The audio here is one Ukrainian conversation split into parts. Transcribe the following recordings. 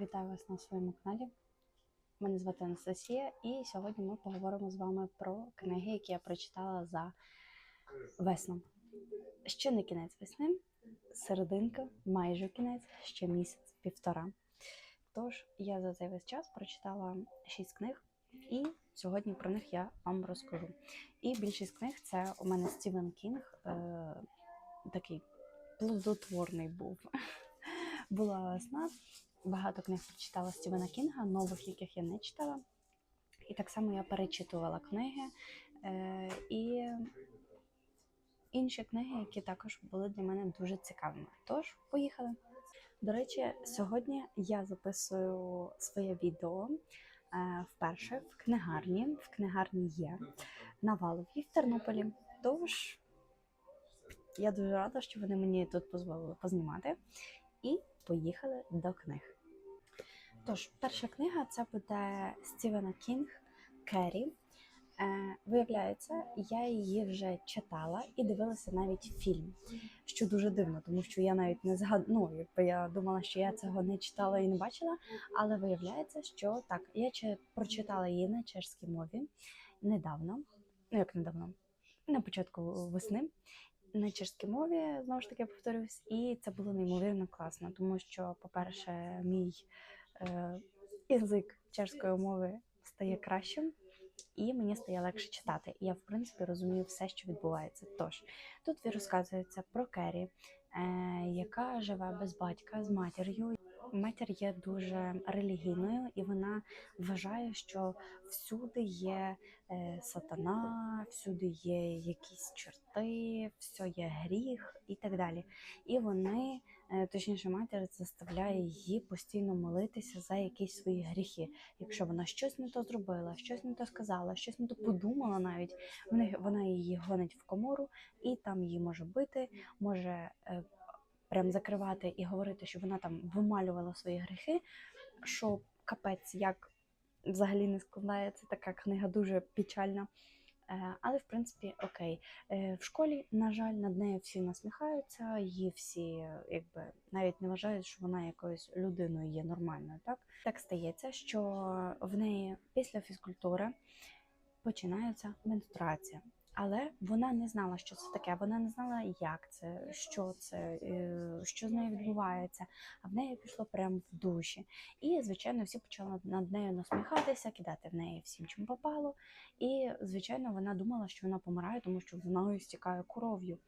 Вітаю вас на своєму каналі. Мене звати Анастасія, і сьогодні ми поговоримо з вами про книги, які я прочитала за весну. Ще не кінець весни, серединка, майже кінець, ще місяць, півтора. Тож я за цей весь час прочитала шість книг, і сьогодні про них я вам розкажу. І більшість книг це у мене Стівен Кінг, е, такий плодотворний був. Була весна, багато книг прочитала Стівена Кінга, нових, яких я не читала. І так само я перечитувала книги е, і інші книги, які також були для мене дуже цікавими. Тож, поїхали. До речі, сьогодні я записую своє відео е, вперше в книгарні. В книгарні є на Валові в Тернополі. Тож я дуже рада, що вони мені тут дозволили познімати. І поїхали до книг. Тож, перша книга це буде Стівена Кінг Керрі. Е, виявляється, я її вже читала і дивилася навіть фільм, що дуже дивно, тому що я навіть не згад... ну, я думала, що я цього не читала і не бачила. Але виявляється, що так, я чи прочитала її на чешській мові недавно, ну як недавно, на початку весни на чешській мові, знову ж таки повторюсь, і це було неймовірно класно, тому що, по-перше, мій е, язик чешської мови стає кращим, і мені стає легше читати. І я, в принципі, розумію все, що відбувається. Тож тут розказується про Керрі, е, яка живе без батька з матір'ю. Матір є дуже релігійною, і вона вважає, що всюди є е, сатана, всюди є якісь чорти, все є гріх і так далі. І вони, е, точніше, матір заставляє її постійно молитися за якісь свої гріхи. Якщо вона щось не то зробила, щось не то сказала, щось не то подумала, навіть вона її гонить в комору, і там її може бити, може. Прям закривати і говорити, що вона там вималювала свої гріхи, що капець як взагалі не складається. Така книга дуже печальна. Е, Але в принципі окей. Е, В школі, на жаль, над нею всі насміхаються, її всі якби навіть не вважають, що вона якоюсь людиною є нормальною. Так так стається, що в неї після фізкультури починається менструація. Але вона не знала, що це таке. Вона не знала, як це, що це, е, що з нею відбувається. А в неї пішло прямо в душі. І, звичайно, всі почали над нею насміхатися, кидати в неї всім, чим попало. І, звичайно, вона думала, що вона помирає, тому що вона стікає кров'ю.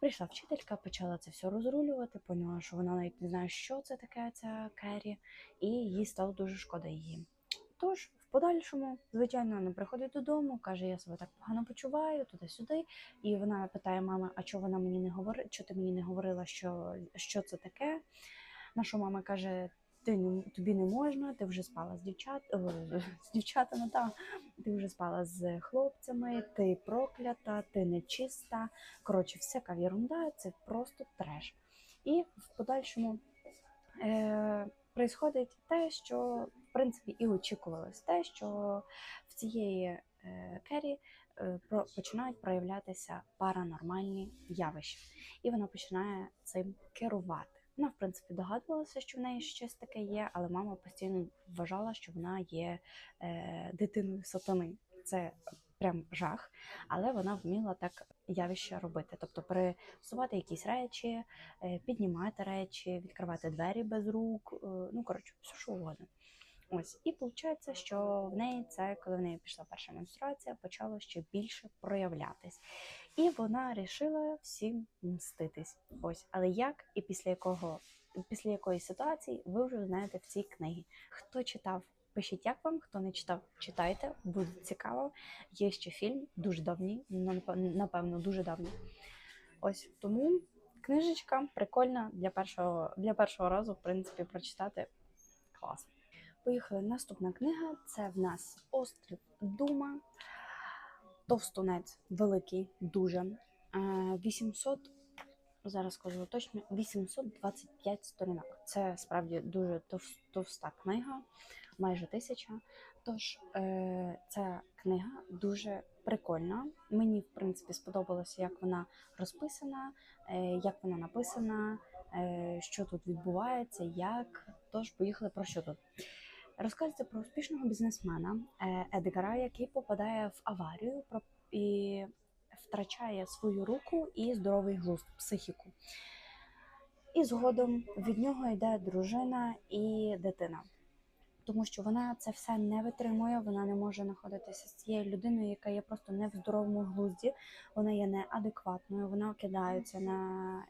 Прийшла вчителька, почала це все розрулювати, поняла, що вона навіть не знає, що це таке, ця Керрі, і їй стало дуже шкода її. Тож, в подальшому, звичайно, вона приходить додому, каже, я себе так погано почуваю, туди-сюди. І вона питає мами, а чого вона мені не говорить, що ти мені не говорила, що, що це таке? На що мама каже, ти не тобі не можна, ти вже спала з дівчат о, з дівчатами, та ти вже спала з хлопцями, ти проклята, ти нечиста. Коротше, всяка ерунда, це просто треш. І в подальшому е, происходить те, що принципі і очікувалось, те, що в цієї е, Керрі е, починають проявлятися паранормальні явища, і вона починає цим керувати. Вона, в принципі, догадувалася, що в неї щось таке є, але мама постійно вважала, що вона є е, дитиною сатани. Це прям жах, але вона вміла так явище робити, тобто пересувати якісь речі, піднімати речі, відкривати двері без рук, ну коротше, все що угодно. Ось і виходить, що в неї це, коли в неї пішла перша менструація, почало ще більше проявлятись. І вона рішила всім мститись. Ось, але як і після якого, після якої ситуації, ви вже знаєте в цій книгі. Хто читав, пишіть, як вам, хто не читав, читайте, буде цікаво. Є ще фільм, дуже давній, напевно, дуже давній. Ось тому книжечка прикольна для першого, для першого разу, в принципі, прочитати класно. Поїхали. Наступна книга це в нас Острів Дума. Товстунець великий, дуже. Е, 800, зараз скажу точно, 825 сторінок. Це справді дуже товста книга, майже тисяча. Тож е, ця книга дуже прикольна. Мені, в принципі, сподобалося, як вона розписана, е, як вона написана, е, що тут відбувається, як. Тож поїхали про що тут? Розказується про успішного бізнесмена е, Едгара, який попадає в аварію і втрачає свою руку і здоровий глузд, психіку. І згодом від нього йде дружина і дитина. Тому що вона це все не витримує, вона не може знаходитися з цією людиною, яка є просто не в здоровому глузді, вона є неадекватною, вона кидається на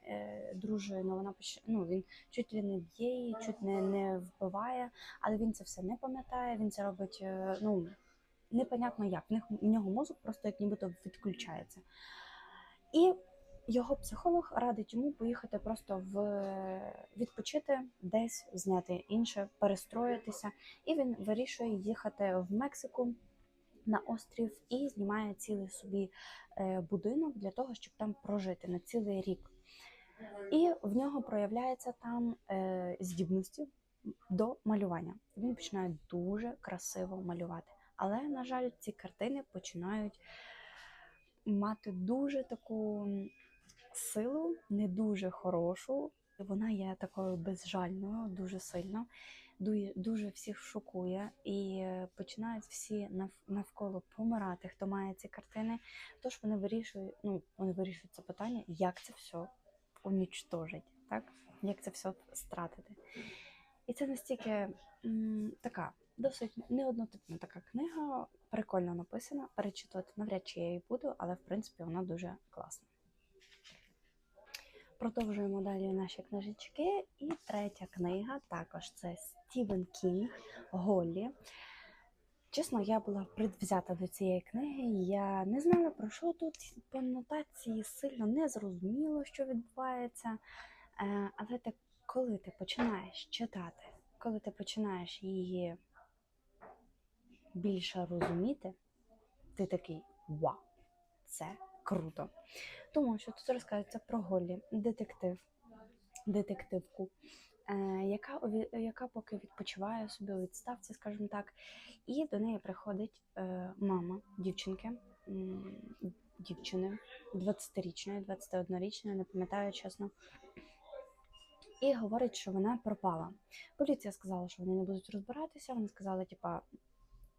е, дружину, вона поч- ну, він чуть ли не б'є її, чуть не, не вбиває, але він це все не пам'ятає, він це робить е, ну, непонятно як. В, них, в нього мозок просто як нібито відключається. І його психолог радить йому поїхати просто в відпочити, десь зняти інше, перестроїтися. І він вирішує їхати в Мексику на острів і знімає цілий собі е, будинок для того, щоб там прожити на цілий рік. І в нього проявляються там е, здібності до малювання. Він починає дуже красиво малювати. Але, на жаль, ці картини починають мати дуже таку силу, не дуже хорошу. Вона є такою безжальною, дуже сильно, дуже всіх шокує, і починають всі навколо помирати, хто має ці картини. Тож вони вирішують, ну вони вирішують це питання, як це все унічтожить, так? Як це все стратити. І це настільки м, така досить неоднотипна така книга, прикольно написана. Перечитувати навряд чи я її буду, але в принципі вона дуже класна. Продовжуємо далі наші книжечки. І третя книга також це Стівен Кінг Голлі. Чесно, я була предвзята до цієї книги. Я не знала про що тут по нотації сильно не зрозуміло, що відбувається. Е, Але так, коли ти починаєш читати, коли ти починаєш її більше розуміти, ти такий вау, це круто. Тому що тут розказується про Голлі, детектив, детективку, е, яка, яка поки відпочиває собі у відставці, скажімо так, і до неї приходить е, мама дівчинки, дівчини 20-річної, 21-річної, не пам'ятаю чесно. І говорить, що вона пропала. Поліція сказала, що вони не будуть розбиратися. Вони сказали, типа,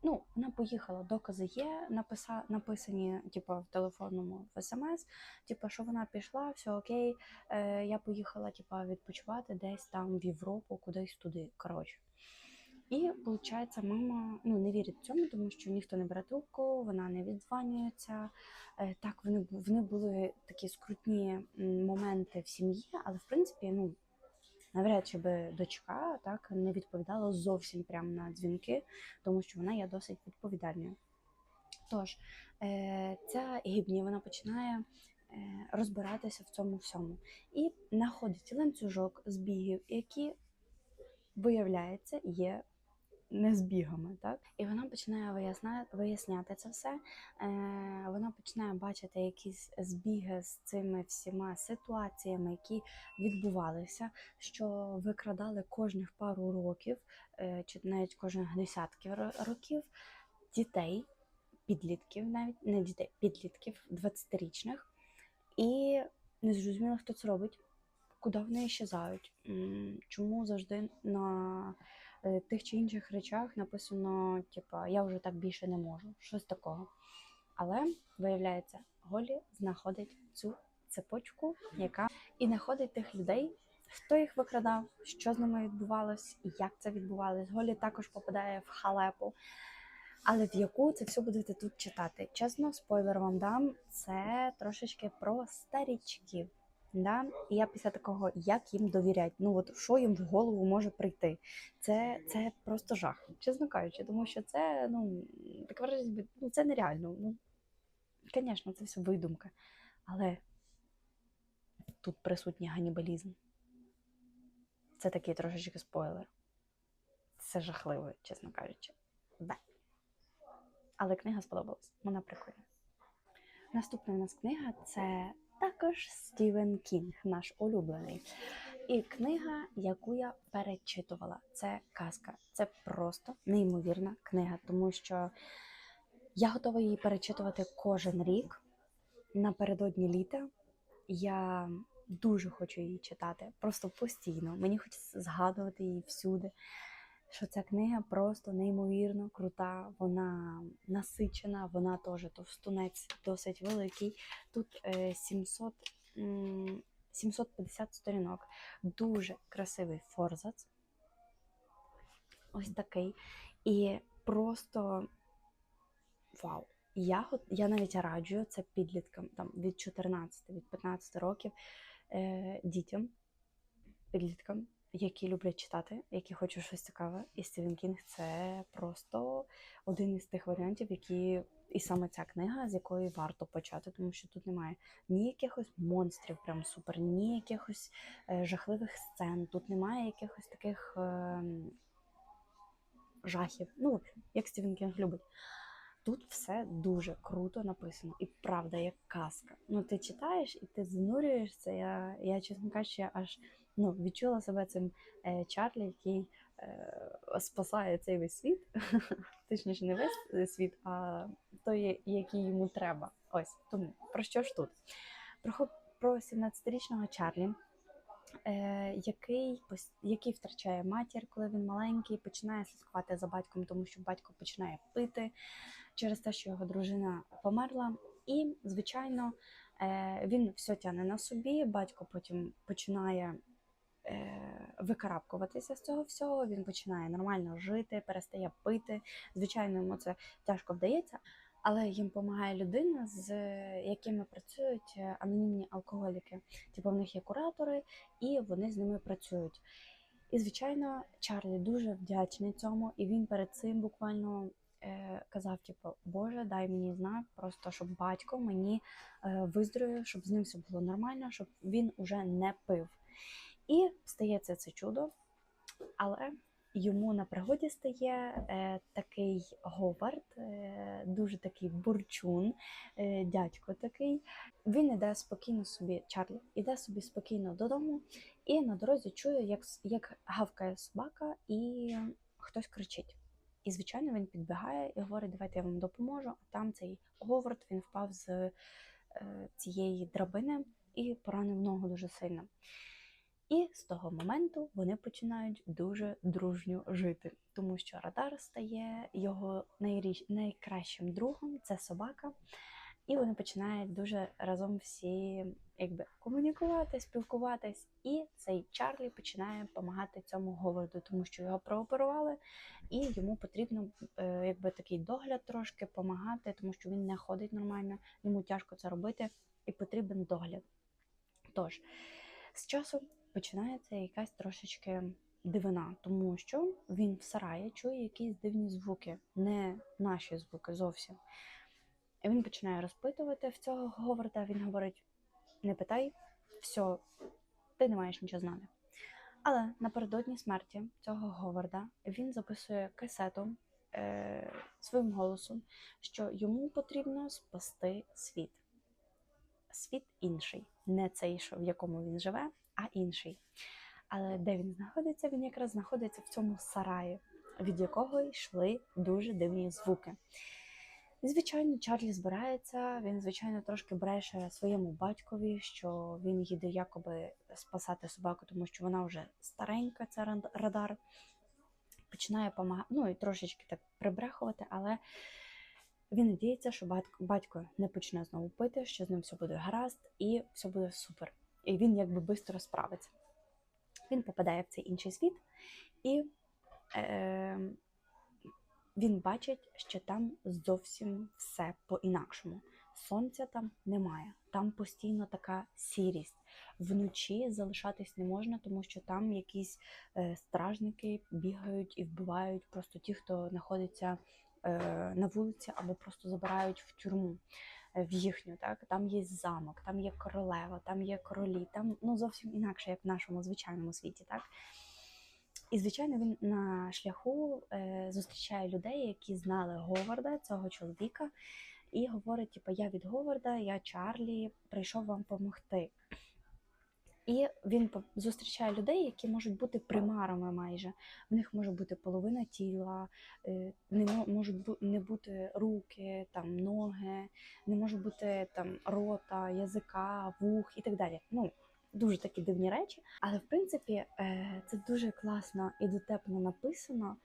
ну, вона поїхала, докази є, написа, написані, типа, в телефонному в смс, типа, що вона пішла, все окей, е, я поїхала, типа, відпочивати десь там в Європу, кудись туди. Коротше. І виходить, мама ну, не вірить цьому, тому що ніхто не бере трубку, вона не віддзванюється. Е, Так, вони, вони були такі скрутні моменти в сім'ї, але в принципі, ну, навряд чи би дочка так не відповідала зовсім прямо на дзвінки, тому що вона є досить відповідальною. Тож, е, ця гібні вона починає е, розбиратися в цьому всьому і знаходить ланцюжок збігів, які, виявляється, є не збігами, так? І вона починає виясна... виясняти це все. Е, вона починає бачити якісь збіги з цими всіма ситуаціями, які відбувалися, що викрадали кожних пару років, е, чи навіть кожних десятків років дітей, підлітків, навіть не дітей, підлітків 20-річних. І не зрозуміло, хто це робить, куди вони щезають, чому завжди на тих чи інших речах написано, типа, я вже так більше не можу, щось такого. Але виявляється, Голі знаходить цю цепочку, яка і знаходить тих людей, хто їх викрадав, що з ними відбувалось, як це відбувалось. Голі також попадає в халепу. Але в яку це все будете тут читати? Чесно, спойлер вам дам, це трошечки про старічків. Да? І я після такого, як їм довіряти, ну от що їм в голову може прийти. Це, це просто жах, чесно кажучи, тому що це ну таке враження, ну це нереально. Ну, звісно, це все видумка. Але тут присутній ганібалізм. Це такий трошечки спойлер. Це жахливо, чесно кажучи. Бе. Але книга сподобалась, вона прикольна. Наступна у нас книга це також Стівен Кінг, наш улюблений. І книга, яку я перечитувала, це казка. Це просто неймовірна книга, тому що я готова її перечитувати кожен рік напередодні літа. Я дуже хочу її читати, просто постійно. Мені хочеться згадувати її всюди. Що ця книга просто неймовірно крута, вона насичена, вона теж товстунець досить великий. Тут е, 700, 750 сторінок. Дуже красивий форзац. Ось такий. І просто вау. Я, я навіть раджу це підліткам там, від 14 від 15 років е, дітям, підліткам, які люблять читати, які хочуть щось цікаве. І Стівен Кінг це просто один із тих варіантів, які. І саме ця книга, з якої варто почати, тому що тут немає ні якихось монстрів, прям супер, ні якихось е, жахливих сцен, тут немає якихось таких е, жахів. Ну, як Стівен Кінг любить. Тут все дуже круто написано, і правда, як казка. Ну, ти читаєш і ти занурюєшся. Я, я чесно кажучи, я аж ну, відчула себе цим е, Чарлі, який е, спасає цей весь світ. Точніше, не весь е, світ, а той, який йому треба. Ось тому про що ж тут? Про, про 17-річного Чарлі. Який, який втрачає матір, коли він маленький, починає слідкувати за батьком, тому що батько починає пити через те, що його дружина померла. І, звичайно, він все тягне на собі. Батько потім починає викарабкуватися з цього всього. Він починає нормально жити, перестає пити. Звичайно, йому це тяжко вдається. Але їм допомагає людина, з якими працюють е, анонімні алкоголіки. Типу, в них є куратори, і вони з ними працюють. І, звичайно, Чарлі дуже вдячний цьому, і він перед цим буквально е, казав: типу, Боже, дай мені знак, просто щоб батько мені е, виздоровів, щоб з ним все було нормально, щоб він уже не пив. І стається це чудо, але йому на пригоді стає е, такий Говард, е, дуже такий бурчун, е, дядько такий. Він іде спокійно собі, Чарлі, іде собі спокійно додому, і на дорозі чує, як, як гавкає собака, і хтось кричить. І, звичайно, він підбігає і говорить, давайте я вам допоможу. А там цей Говард він впав з е, цієї драбини і поранив ногу дуже сильно. І з того моменту вони починають дуже дружньо жити, тому що радар стає його найріч... найкращим другом, це собака. І вони починають дуже разом всі якби комунікувати, спілкуватись. І цей Чарлі починає допомагати цьому Говарду, тому що його прооперували, і йому потрібно е, якби такий догляд трошки допомагати, тому що він не ходить нормально, йому тяжко це робити, і потрібен догляд. Тож з часом починається якась трошечки дивина, тому що він в сараї чує якісь дивні звуки, не наші звуки зовсім. І він починає розпитувати в цього Говарда. Він говорить: не питай, все, ти не маєш нічого знати. Але напередодні смерті цього Говарда він записує касету е, своїм голосом, що йому потрібно спасти світ. Світ інший, не цей, в якому він живе, а інший. Але де він знаходиться? Він якраз знаходиться в цьому сараї, від якого йшли дуже дивні звуки. Звичайно, Чарлі збирається, він, звичайно, трошки бреше своєму батькові, що він їде якоби спасати собаку, тому що вона вже старенька, ця радар. Починає помагати, ну і трошечки так прибрехувати, але він надіється, що батько не почне знову пити, що з ним все буде гаразд і все буде супер. І він якби швидко справиться. Він попадає в цей інший світ, і е, він бачить, що там зовсім все по-інакшому. Сонця там немає, там постійно така сірість. Вночі залишатись не можна, тому що там якісь е, стражники бігають і вбивають просто ті, хто знаходиться е, на вулиці або просто забирають в тюрму в їхню. Так там є замок, там є королева, там є королі, там ну зовсім інакше, як в нашому звичайному світі, так. І, звичайно, він на шляху е, зустрічає людей, які знали Говарда, цього чоловіка, і говорить: типу, я від Говарда, я Чарлі, прийшов вам допомогти. І він зустрічає людей, які можуть бути примарами майже. В них може бути половина тіла, е, не можуть не бути руки, там ноги, не може бути там рота, язика, вух і так далі. Ну, дуже такі дивні речі. Але в принципі е, це дуже класно і дотепно написано.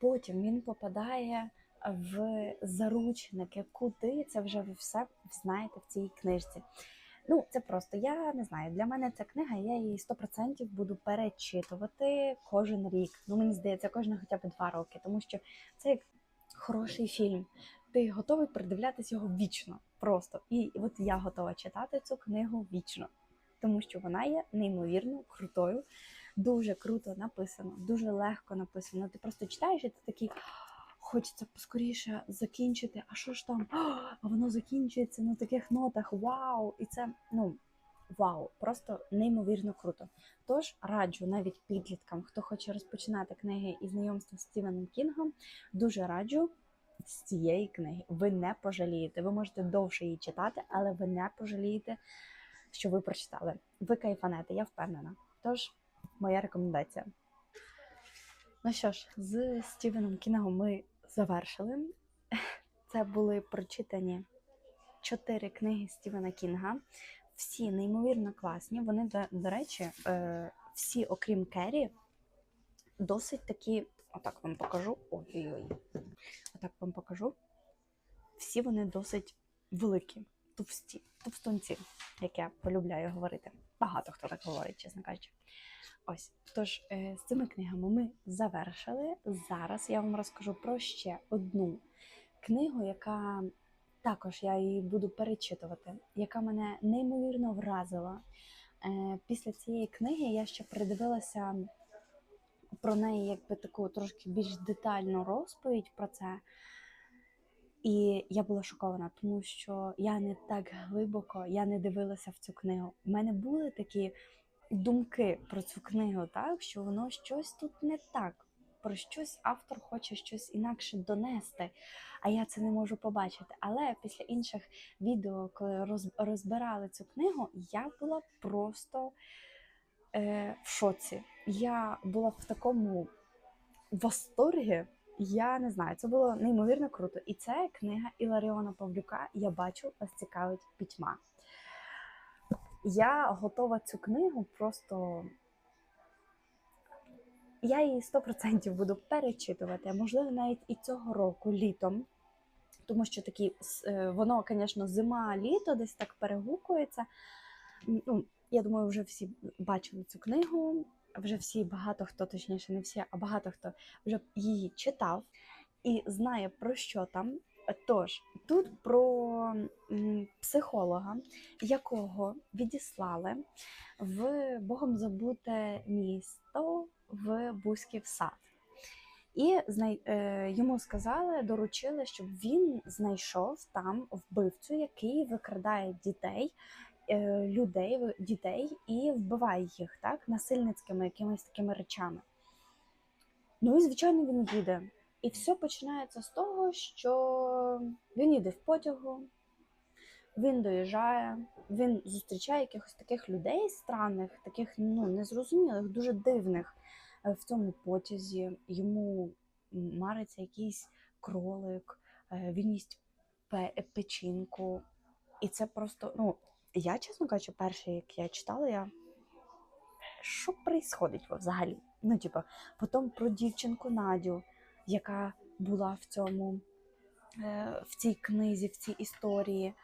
Потім він попадає в заручники, куди це вже ви все знаєте в цій книжці. Ну, це просто я не знаю. Для мене ця книга, я її 100% буду перечитувати кожен рік. Ну, мені здається, кожен хоча б два роки, тому що це як хороший фільм. Ти готовий придивлятись його вічно. Просто. І от я готова читати цю книгу вічно, тому що вона є неймовірно крутою, дуже круто написано, дуже легко написано. Ти просто читаєш і ти такий. Хочеться поскоріше закінчити. А що ж там? А воно закінчується на таких нотах. Вау! І це ну вау, просто неймовірно круто. Тож раджу навіть підліткам, хто хоче розпочинати книги і знайомство з Стівеном Кінгом, дуже раджу з цієї книги. Ви не пожалієте. Ви можете довше її читати, але ви не пожалієте, що ви прочитали. Ви кайфанете, я впевнена. Тож, моя рекомендація. Ну що ж, з Стівеном Кінгом ми завершили. Це були прочитані чотири книги Стівена Кінга. Всі неймовірно класні. Вони, до, речі, е, всі, окрім Керрі, досить такі. Отак вам покажу. Ой-ой-ой. Отак вам покажу. Всі вони досить великі, товсті, товстунці, як я полюбляю говорити. Багато хто так говорить, чесно кажучи. Ось, тож е, з цими книгами ми завершили. Зараз я вам розкажу про ще одну книгу, яка також я її буду перечитувати, яка мене неймовірно вразила. Е, Після цієї книги я ще передивилася про неї, якби таку трошки більш детальну розповідь про це. І я була шокована, тому що я не так глибоко я не дивилася в цю книгу. У мене були такі думки про цю книгу, так що воно щось тут не так. Про щось автор хоче щось інакше донести, а я це не можу побачити. Але після інших відео, коли розбирали цю книгу, я була просто е, в шоці. Я була в такому восторгі, я не знаю, це було неймовірно круто. І це книга Іларіона Павлюка Я бачу, вас цікавить пітьма. Я готова цю книгу просто. Я її 100% буду перечитувати, а можливо, навіть і цього року літом. Тому що такі, е, воно, звісно, зима-літо десь так перегукується. Ну, Я думаю, вже всі бачили цю книгу, вже всі, багато хто, точніше, не всі, а багато хто вже її читав і знає, про що там. Тож, тут про психолога, якого відіслали в Богом забуте місто в Бузьків сад. І йому сказали, доручили, щоб він знайшов там вбивцю, який викрадає дітей, е, людей, дітей і вбиває їх так, насильницькими якимись такими речами. Ну і, звичайно, він їде. І все починається з того, що він їде в потягу, він доїжджає, він зустрічає якихось таких людей странних, таких ну, незрозумілих, дуже дивних в цьому потязі. Йому мариться якийсь кролик, він їсть печінку. І це просто, ну, я, чесно кажучи, перше, як я читала, я. Що відбувається взагалі? Ну, типу, потім про дівчинку Надю яка була в цьому, е, в цій книзі, в цій історії.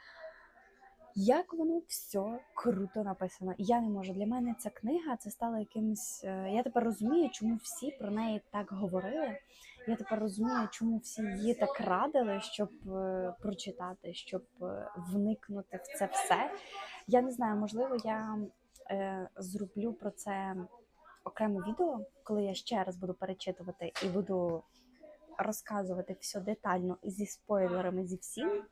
Як воно все круто написано. Я не можу. Для мене ця книга це стала якимось. Е, я тепер розумію, чому всі про неї так говорили. Я тепер розумію, чому всі її так радили, щоб е, прочитати, щоб вникнути в це все. Я не знаю, можливо, я зроблю про це окреме відео, коли я ще раз буду перечитувати і буду розказувати все детально зі спойлерами зі всім.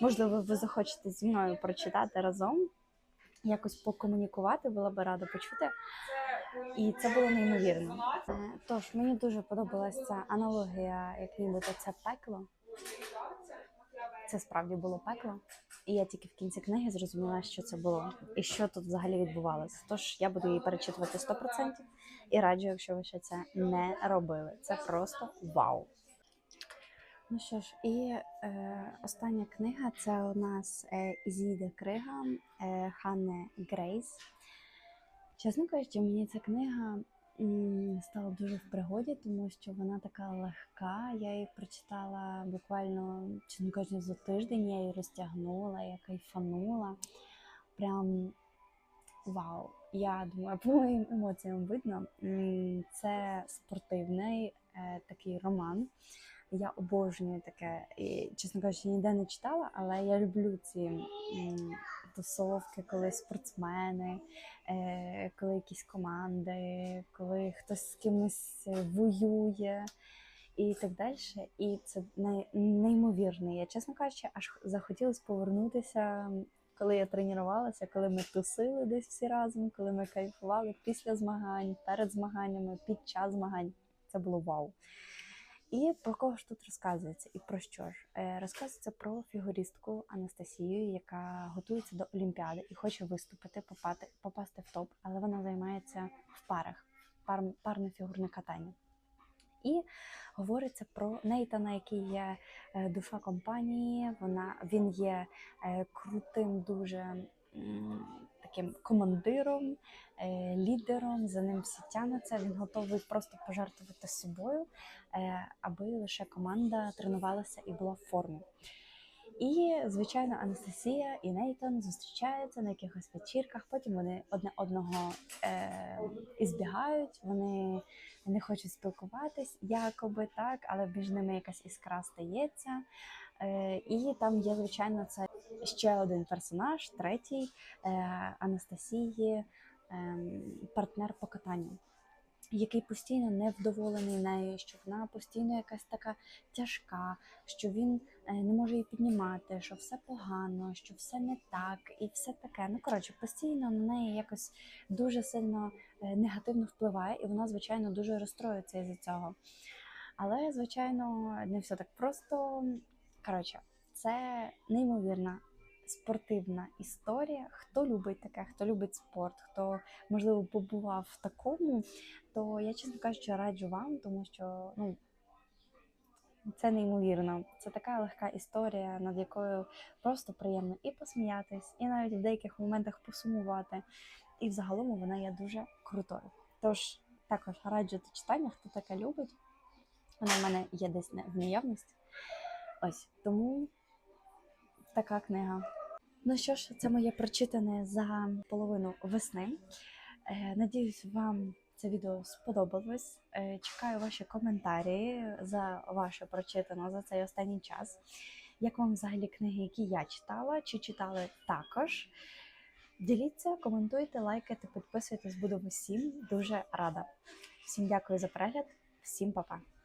Можливо, ви захочете зі мною прочитати разом, якось покомунікувати, була би рада почути. І це було неймовірно. Тож мені дуже подобалася ця аналогія, як нібито це пекло. Це справді було пекло. І я тільки в кінці книги зрозуміла, що це було і що тут взагалі відбувалося. Тож я буду її перечитувати 100% і раджу, якщо ви ще це не робили. Це просто вау! Ну що ж, і е, остання книга це у нас е, Ізіда Крига е, Ханне Грейс. Чесно кажучи, мені ця книга стала дуже в пригоді, тому що вона така легка. Я її прочитала буквально, чесно кажучи, за тиждень. Я її розтягнула, я кайфанула. Прям вау! Я думаю, по моїм емоціям видно. Це спортивний е, такий роман. Я обожнюю таке. І, чесно кажучи, ніде не читала, але я люблю ці тусовки, коли спортсмени, е, коли якісь команди, коли хтось з кимось е, воює і так далі. І це неймовірне. Я, чесно кажучи, аж захотілося повернутися, коли я тренувалася, коли ми тусили десь всі разом, коли ми кайфували після змагань, перед змаганнями, під час змагань. Це було вау. І про кого ж тут розказується? І про що ж? Е, Розказується про фігуристку Анастасію, яка готується до Олімпіади і хоче виступити, попати, попасти в топ, але вона займається в парах, пар, парне фігурне катання. І говориться про Нейтана, який є е, душа компанії. Вона він є е, крутим, дуже таким командиром, е, лідером. За ним всі тянуться. Він готовий просто пожертвувати собою, е, аби лише команда тренувалася і була в формі. І, звичайно, Анастасія і Нейтан зустрічаються на якихось вечірках. Потім вони одне одного е, ізбігають, вони не хочуть спілкуватись, якоби так, але між ними якась іскра стається. Е, і там є, звичайно, це ще один персонаж, третій е, Анастасії, е, партнер по катанню. Який постійно невдоволений нею, що вона постійно якась така тяжка, що він е, не може її піднімати, що все погано, що все не так, і все таке. Ну коротше, постійно на неї якось дуже сильно негативно впливає, і вона, звичайно, дуже розстроюється із за цього. Але, звичайно, не все так просто. Коротше, це неймовірна спортивна історія. Хто любить таке, хто любить спорт, хто можливо побував в такому, то я чесно кажучи, раджу вам, тому що ну. Це неймовірно. Це така легка історія, над якою просто приємно і посміятись, і навіть в деяких моментах посумувати. І взагалом вона є дуже крутою. Тож також раджу до читання, хто таке любить. Вона в мене є десь в наявності. Ось тому така книга. Ну що ж, це моє прочитане за половину весни. Е, Надіюсь, вам це відео сподобалось. Е, Чекаю ваші коментарі за ваше прочитане за цей останній час. Як вам взагалі книги, які я читала, чи читали також? Діліться, коментуйте, лайкайте, підписуйтесь, буду всім дуже рада. Всім дякую за перегляд, всім па-па!